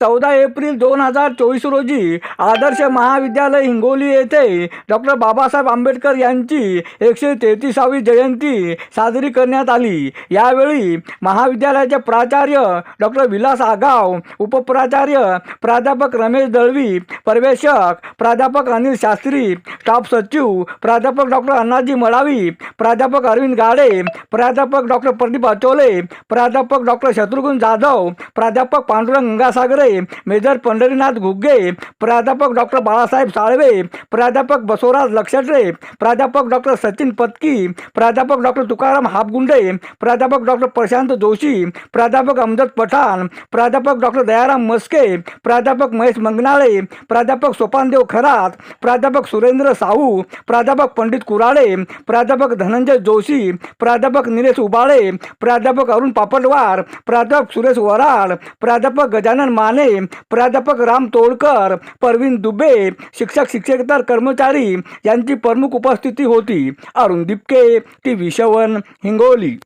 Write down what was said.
चौदा एप्रिल दोन हजार चोवीस रोजी आदर्श महाविद्यालय हिंगोली येथे डॉक्टर बाबासाहेब आंबेडकर यांची एकशे तेहतीसावी जयंती साजरी करण्यात आली. यावेळी महाविद्यालयाचे प्राचार्य डॉक्टर विलास आगाव उपप्राचार्य प्राध्यापक रमेश दळवी प्रवेशक प्राध्यापक अनिल शास्त्री स्टाफ सचिव प्राध्यापक डॉक्टर अण्णाजी मळावी प्राध्यापक अरविंद गाडे प्राध्यापक डॉक्टर प्रदीप अचोले प्राध्यापक डॉक्टर शत्रुघ्न जाधव प्राध्यापक पांडुरंग गंगासागरे मेजर पंढरीनाथ घुग्गे प्राध्यापक डॉक्टर बाळासाहेब साळवे प्राध्यापक बसवराज लक्षटे प्राध्यापक डॉक्टर सचिन पत्की प्राध्यापक डॉक्टर तुकाराम हापगुंडे प्राध्यापक डॉक्टर प्रशांत जोशी प्राध्यापक अमजद पठाण प्राध्यापक डॉक्टर दयाराम मस्के प्राध्यापक महेश मंगनाळे प्राध्यापक सोपानदेव खरात प्राध्यापक सुरेंद्र साहू प्राध्यापक पंडित कुराडे प्राध्यापक धनंजय जोशी प्राध्यापक निलेश उबाळे प्राध्यापक अरुण पापटवार प्राध्यापक सुरेश वराड प्राध्यापक गजानन माने प्राध्यापक राम तोडकर परवीन दुबे शिक्षक शिक्षकेतर कर्मचारी यांची प्रमुख उपस्थिती होती. अरुण दिपके टी व्ही शवन हिंगोली.